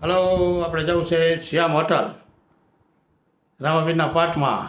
Hello આપણે જવું છે શ્યામ હોટલ રામાપીરના પાઠમાં.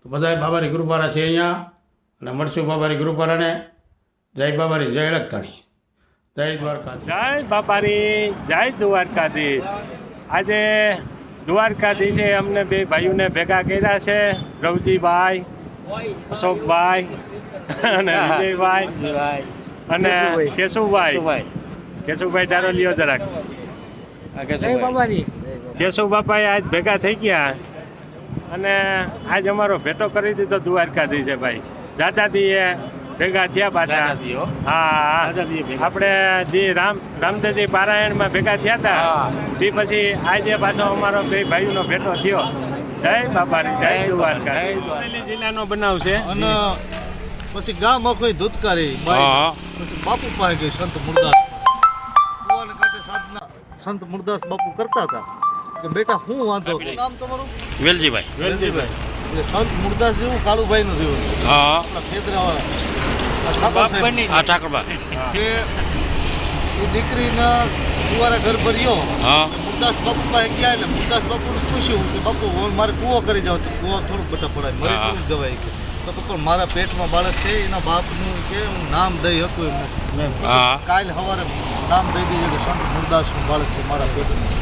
તો બધાય બાબારી ગુરુપારા છે અહીંયા અને મળશું બાબારી ગુરુપારાને જય બાબાની જય રક્તાણી. જય દ્વારકા જય બાપાની જય દ્વારકાધીશ. આજે દ્વારકાધીશે અમને બે ભાઈઓને ભેગા કર્યા છે રવજીભાઈ અશોકભાઈ અને વિજયભાઈ અને કેશુભાઈ. કેશુભાઈ. તારો લ્યો જરાક. જય બાબાજી કેશુ બાપાએ આજ ભેગા થઈ ગયા અને આજ અમારો ભેટો કરી દીધો દ્વારકાધીશે ભાઈ. જાતાથી એ ભેગા થયા પાછા. હા. આપણે જે રામ રામદેવજી પારાયણમાં ભેગા થયા હતા તે પછી આજે પાછો અમારો બે ભાઈનો ભેટો થયો. જય બાપાની જય દ્વારકા અમરેલી જિલ્લાનો બનાવ છે. અને પછી ગામ આખું ધૂતકારી હા. પછી બાપુ પાસે સંત મુરદાસ સંત મુરદાસ બાપુ કરતા હતા. કે બેટા હું વાંધો નામ તમારું? વેલજીભાઈ. વેલજીભાઈ. એટલે સંત મુરદાસ જેવું કાળુભાઈ નું જેવું હા. ખેતરાવાળા. ઠાકરબા કે એ દીકરીના કુવારા ઘર ભર્યો હા. મુરદાસ બાપુ પાસે ગયા એટલે મુરદાસ બાપુને પૂછ્યું કે બાપુ મારે કૂવો કરી જાવ. તો કૂવો થોડુંક બટા પડાય. મરી. થોડુંક દવાઈ કે. તો પણ મારા પેટમાં બાળક છે એના બાપનું કે હું નામ દઈ શકું એમ. નથી. કાલ સવારે નામ દઈ દીધું કે સંત ગુરદાસનું બાળક છે મારા પેટમાં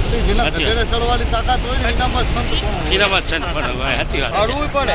એટલે જેના ગધેડે સળવાની તાકાત હોય ને એનામાં સંત કોણ હોય? હીરાબાદ સાચી વાત. અડવું પડે.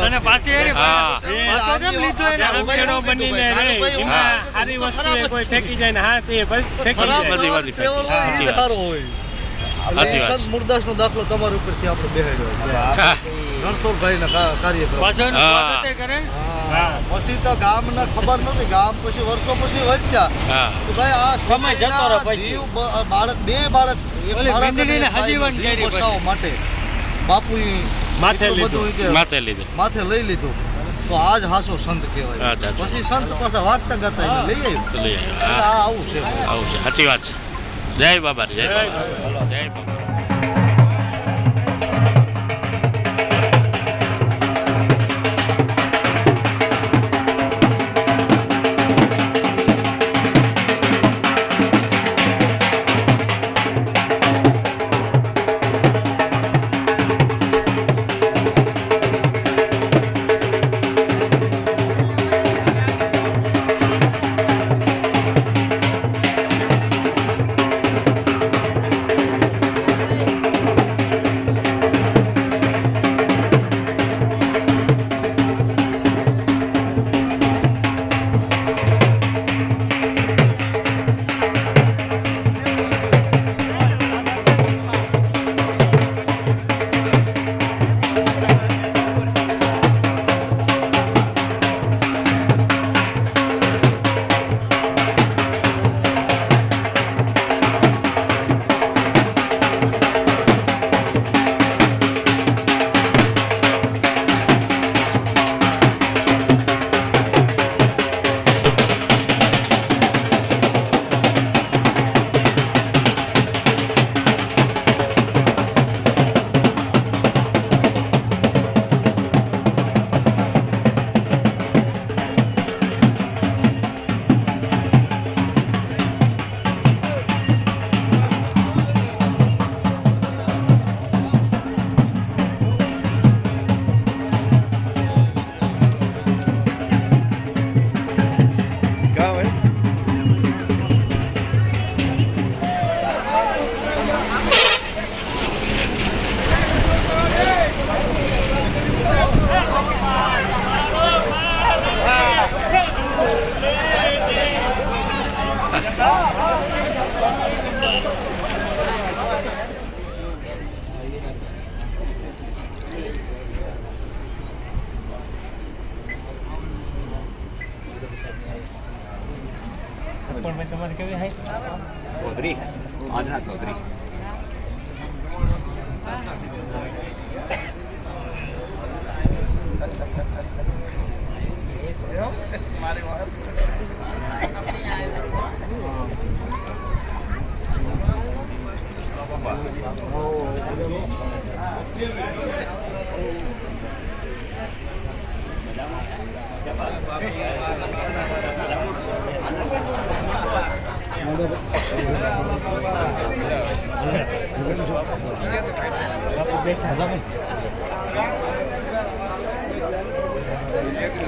અને પાછી એની હા. એ પાછો કેમ લીધો એને? રમખેડો બનીને એમાં સારી વસ્તુ એ કોઈ ફેંકી જાય ને. હા તે ફેંકી ખરાબ જાય. બધી વાત પ્રવૃત્તિ કેવળ હોય સાચી વાત. હોય. દાખલો તમારા ઉપરથી આપણે બેહાડ્યો કાર્યક્રમ. પાછો કરે? તો ગામને ખબર નથી ગામ પછી વર્ષો પછી વધ્યા. કે ભાઈ આ કમાઈ જતો રહો પછી. બાળક બે બાળક હજીવન માટે બાપુ માથે લીધું. માથે લીધું. માથે લઈ લીધું. તો આજ હાસો સંત કહેવાય. પછી સંત પાસે વાગતા ગાતા લઈ આવ્યું. લઈ આવ્યો. આ આવું છે. આવું છે. સાચી વાત છે. જય બાબા જય બાબા. જય બાબા.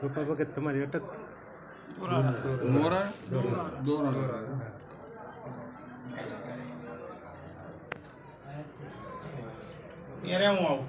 રૂપા વખત તમારી અટક ત્યારે હું આવું.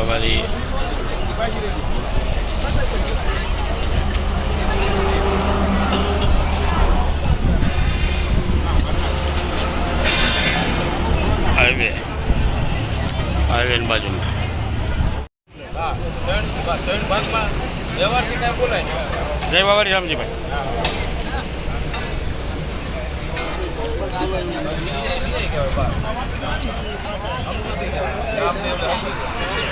બાબારી હાઈવે હાઈવેની બાજુમાં જય બાબારી રામજીભાઈ.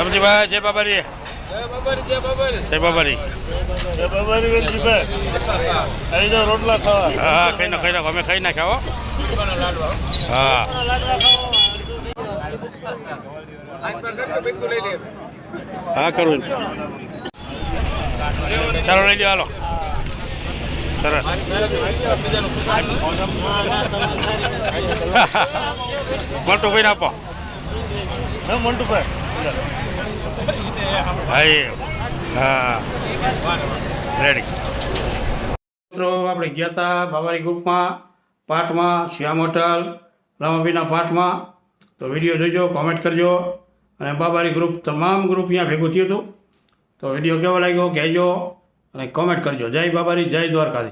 રામજીભાઈ જય બાબારી. જય બાબારી રોટલા ખાવા. હા હા ખાઈ નાખો ખાઈ નાખો. અમે ખાઈ નાખ્યા હો હા. હા કરું. ચાલો લઈ લો હાલો. સરસ. મોટું ભાઈ આપો. મોટું ભાઈ હા. રેડી મિત્રો, આપણે ગયા હતા બાબાની ગ્રુપમાં, પાઠમાં, શ્યામ હોટલ રામાભીના પાઠમાં. તો વીડિયો જોજો કોમેન્ટ કરજો. અને બાબાની ગ્રુપ, તમામ ગ્રુપ અહીંયા ભેગું થયું હતું. તો વીડિયો કેવો લાગ્યો, કહેજો અને કોમેન્ટ કરજો. જય બાબાની જય દ્વારકાધી